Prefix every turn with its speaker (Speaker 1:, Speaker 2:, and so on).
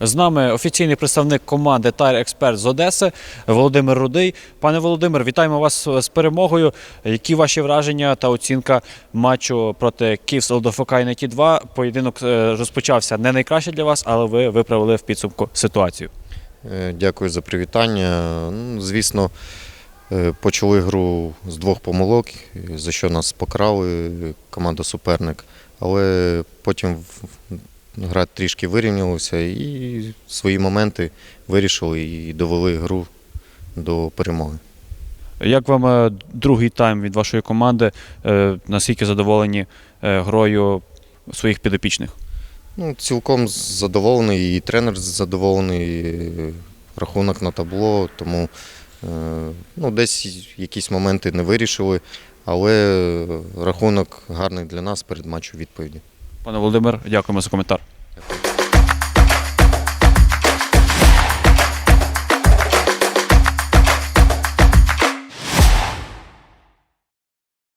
Speaker 1: З нами офіційний представник команди Тайр Експерт з Одеси Володимир Рудий. Пане Володимир, вітаємо вас з перемогою. Які ваші враження та оцінка матчу проти Київс ЛДФК Ініті 2? Поєдинок е, розпочався не найкраще для вас, але ви виправили в підсумку ситуацію.
Speaker 2: Е, Дякую за привітання. Ну, звісно, е, почали гру з двох помилок, за що нас покрали команда суперник. Але потім гра трішки вирівнялася і свої моменти вирішили і довели гру до перемоги.
Speaker 1: Як вам е, другий тайм від вашої команди? Е, Наскільки задоволені е, грою своїх підопічних?
Speaker 2: Ну, цілком задоволений, і тренер задоволений, е, рахунок на табло, тому ну, десь якісь моменти не вирішили, але рахунок гарний для нас перед матчем відповіді.
Speaker 1: Пане Володимир, дякуємо за коментар.